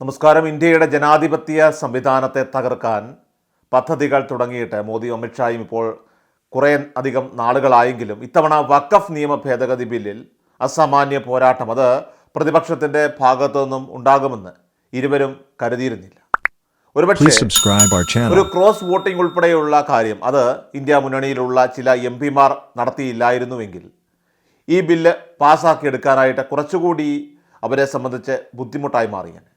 നമസ്കാരം. ഇന്ത്യയുടെ ജനാധിപത്യ സംവിധാനത്തെ തകർക്കാൻ പദ്ധതികൾ തുടങ്ങിയിട്ട് മോദിയും അമിത്ഷായും ഇപ്പോൾ കുറേ അധികം നാളുകളായെങ്കിലും ഇത്തവണ വഖഫ് നിയമ ഭേദഗതി ബില്ലിൽ അസാമാന്യ പോരാട്ടം അത് പ്രതിപക്ഷത്തിന്റെ ഭാഗത്തു നിന്നും ഉണ്ടാകുമെന്ന് ഇരുവരും കരുതിയിരുന്നില്ല. ഒരുപക്ഷെ. ഒരു ക്രോസ് വോട്ടിംഗ് ഉൾപ്പെടെയുള്ള കാര്യം അത് ഇന്ത്യ മുന്നണിയിലുള്ള ചില എം പിമാർ നടത്തിയില്ലായിരുന്നുവെങ്കിൽ ഈ ബില്ല് പാസ്സാക്കിയെടുക്കാനായിട്ട് കുറച്ചുകൂടി അവരെ സംബന്ധിച്ച് ബുദ്ധിമുട്ടായി മാറിയാണ്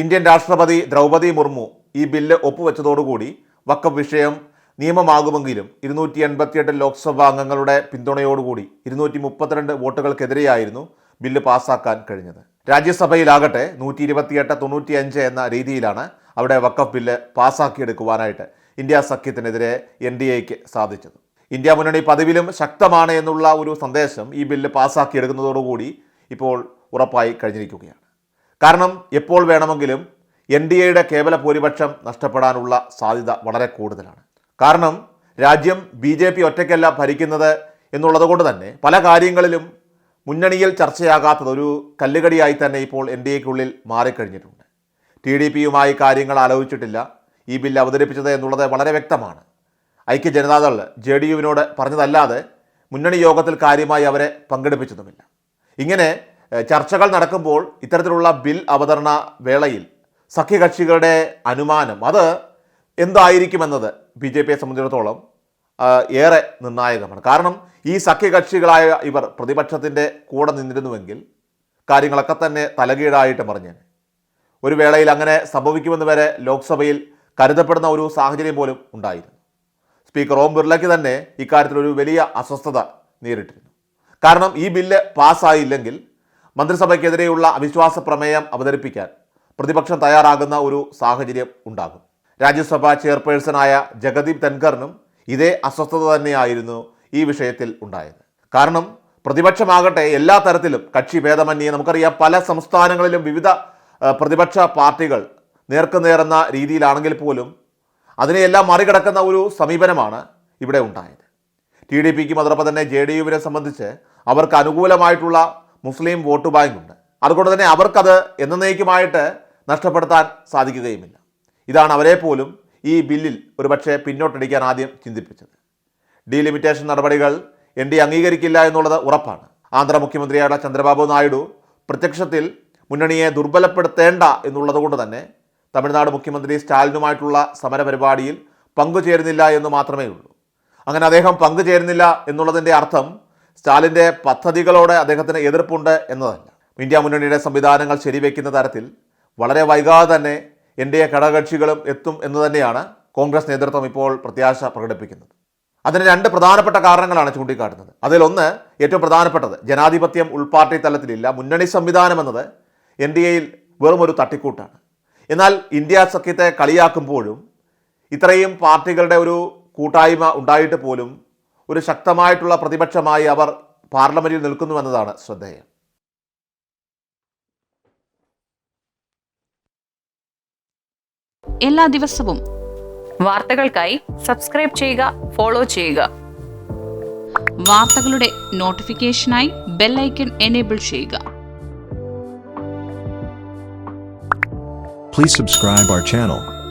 ഇന്ത്യൻ രാഷ്ട്രപതി ദ്രൗപദി മുർമു ഈ ബില്ല് ഒപ്പുവെച്ചതോടുകൂടി വക്കഫ് വിഷയം നിയമമാകുമെങ്കിലും ഇരുന്നൂറ്റി എൺപത്തിയെട്ട് ലോക്സഭാ അംഗങ്ങളുടെ പിന്തുണയോടുകൂടി ഇരുന്നൂറ്റി മുപ്പത്തിരണ്ട് വോട്ടുകൾക്കെതിരെയായിരുന്നു ബില്ല് പാസാക്കാൻ കഴിഞ്ഞത്. രാജ്യസഭയിലാകട്ടെ നൂറ്റി ഇരുപത്തിയെട്ട് തൊണ്ണൂറ്റി അഞ്ച് എന്ന രീതിയിലാണ് അവിടെ വക്കഫ് ബില്ല് പാസ്സാക്കിയെടുക്കുവാനായിട്ട് ഇന്ത്യ സഖ്യത്തിനെതിരെ എൻ ഡി എക്ക് സാധിച്ചത്. ഇന്ത്യ മുന്നണി പതിവിലും ശക്തമാണ് എന്നുള്ള ഒരു സന്ദേശം ഈ ബില്ല് പാസ്സാക്കിയെടുക്കുന്നതോടുകൂടി ഇപ്പോൾ ഉറപ്പായി കഴിഞ്ഞിരിക്കുകയാണ്. കാരണം എപ്പോൾ വേണമെങ്കിലും എൻ ഡി എയുടെ കേവല ഭൂരിപക്ഷം നഷ്ടപ്പെടാനുള്ള സാധ്യത വളരെ കൂടുതലാണ്. കാരണം രാജ്യം ബി ജെ പി ഒറ്റയ്ക്കല്ല ഭരിക്കുന്നത് എന്നുള്ളത് കൊണ്ട് തന്നെ പല കാര്യങ്ങളിലും മുന്നണിയിൽ ചർച്ചയാകാത്തത് ഒരു കല്ലുകടിയായി തന്നെ ഇപ്പോൾ എൻ ഡി എക്കുള്ളിൽ മാറിക്കഴിഞ്ഞിട്ടുണ്ട്. ടി ഡി പിയുമായി കാര്യങ്ങൾ ആലോചിച്ചിട്ടില്ല. ഈ ബില്ല് അവതരിപ്പിച്ചത് എന്നുള്ളത് വളരെ വ്യക്തമാണ്. ഐക്യ ജനതാദൾ ജെ ഡി യുവിനോട് പറഞ്ഞതല്ലാതെ മുന്നണി യോഗത്തിൽ കാര്യമായി അവരെ പങ്കെടുപ്പിച്ചതുമില്ല. ഇങ്ങനെ ചർച്ചകൾ നടക്കുമ്പോൾ ഇത്തരത്തിലുള്ള ബിൽ അവതരണ വേളയിൽ സഖ്യകക്ഷികളുടെ അനുമാനം അത് എന്തായിരിക്കുമെന്നത് ബി ജെ പിയെ സംബന്ധിച്ചിടത്തോളം ഏറെ നിർണായകമാണ്. കാരണം ഈ സഖ്യകക്ഷികളായ ഇവർ പ്രതിപക്ഷത്തിന്റെ കൂടെ നിന്നിരുന്നുവെങ്കിൽ കാര്യങ്ങളൊക്കെ തന്നെ തലകീഴായിട്ട് പറഞ്ഞേ ഒരു വേളയിൽ അങ്ങനെ സംഭവിക്കുമെന്ന് വരെ ലോക്സഭയിൽ കരുതപ്പെടുന്ന ഒരു സാഹചര്യം പോലും ഉണ്ടായിരുന്നു. സ്പീക്കർ ഓം ബിർളയ്ക്ക് തന്നെ ഇക്കാര്യത്തിൽ ഒരു വലിയ അസ്വസ്ഥത നേരിട്ടിരുന്നു. കാരണം ഈ ബില്ല് പാസ്സായില്ലെങ്കിൽ മന്ത്രിസഭയ്ക്കെതിരെയുള്ള അവിശ്വാസ പ്രമേയം അവതരിപ്പിക്കാൻ പ്രതിപക്ഷം തയ്യാറാകുന്ന ഒരു സാഹചര്യം ഉണ്ടാകും. രാജ്യസഭാ ചെയർപേഴ്സണായ ജഗദീപ് ധൻഖറിനും ഇതേ അസ്വസ്ഥത തന്നെയായിരുന്നു ഈ വിഷയത്തിൽ ഉണ്ടായത്. കാരണം പ്രതിപക്ഷമാകട്ടെ എല്ലാ തരത്തിലും കക്ഷി ഭേദമന്യേ നമുക്കറിയാം പല സംസ്ഥാനങ്ങളിലും വിവിധ പ്രതിപക്ഷ പാർട്ടികൾ നേർക്കുനേറുന്ന രീതിയിലാണെങ്കിൽ പോലും അതിനെയെല്ലാം മറികടക്കുന്ന ഒരു സമീപനമാണ് ഇവിടെ ഉണ്ടായത്. ടി ഡി പിക്കും അതോടൊപ്പം തന്നെ ജെ ഡി യുവിനെ സംബന്ധിച്ച് അവർക്ക് അനുകൂലമായിട്ടുള്ള മുസ്ലിം വോട്ട് ബാങ്കുണ്ട്. അതുകൊണ്ട് തന്നെ അവർക്കത് എന്നേക്കുമായിട്ട് നഷ്ടപ്പെടുത്താൻ സാധിക്കുകയുമില്ല. ഇതാണ് അവരെ പോലും ഈ ബില്ലിൽ ഒരുപക്ഷെ പിന്നോട്ടടിക്കാൻ ആദ്യം ചിന്തിപ്പിച്ചത്. ഡീലിമിറ്റേഷൻ നടപടികൾ എൻ ഡി അംഗീകരിക്കില്ല എന്നുള്ളത് ഉറപ്പാണ്. ആന്ധ്ര മുഖ്യമന്ത്രിയായ ചന്ദ്രബാബു നായിഡു പ്രത്യക്ഷത്തിൽ മുന്നണിയെ ദുർബലപ്പെടുത്തേണ്ട എന്നുള്ളത് കൊണ്ട് തന്നെ തമിഴ്നാട് മുഖ്യമന്ത്രി സ്റ്റാലിനുമായിട്ടുള്ള സമരപരിപാടിയിൽ പങ്കുചേരുന്നില്ല എന്ന് മാത്രമേ ഉള്ളൂ അങ്ങനെ അദ്ദേഹം പങ്കുചേരുന്നില്ല എന്നുള്ളതിന്റെ അർത്ഥം സ്റ്റാലിന്റെ പദ്ധതികളോട് അദ്ദേഹത്തിന് എതിർപ്പുണ്ട് എന്നതല്ല. ഇന്ത്യ മുന്നണിയുടെ സംവിധാനങ്ങൾ ശരിവെക്കുന്ന തരത്തിൽ വളരെ വൈകാതെ തന്നെ എൻ ഡി എ ഘടകകക്ഷികളും എത്തും എന്ന് തന്നെയാണ് കോൺഗ്രസ് നേതൃത്വം ഇപ്പോൾ പ്രത്യാശ പ്രകടിപ്പിക്കുന്നത്. അതിന് രണ്ട് പ്രധാനപ്പെട്ട കാരണങ്ങളാണ് ചൂണ്ടിക്കാട്ടുന്നത്. അതിലൊന്ന് ഏറ്റവും പ്രധാനപ്പെട്ടത് ജനാധിപത്യം ഉൾപാർട്ടി തലത്തിലില്ല. മുന്നണി സംവിധാനം എന്നത് എൻ ഡി എയിൽ വെറും ഒരു തട്ടിക്കൂട്ടാണ്. എന്നാൽ ഇന്ത്യ സഖ്യത്തെ കളിയാക്കുമ്പോഴും ഇത്രയും പാർട്ടികളുടെ ഒരു കൂട്ടായ്മ ഉണ്ടായിട്ട് പോലും ഒരു ശക്തമായിട്ടുള്ള പ്രതിപക്ഷമായി അവർ പാർലമെന്റിൽ നിൽക്കുന്നുവെന്നതാണ് ശ്രദ്ധേയം. എല്ലാ ദിവസവും വാർത്തകൾക്കായി സബ്സ്ക്രൈബ് ചെയ്യുക ഫോളോ ചെയ്യുക. വാർത്തകളുടെ നോട്ടിഫിക്കേഷനായി ബെല്ലൈക്കൺ എനേബിൾ ചെയ്യുക. Please subscribe our channel.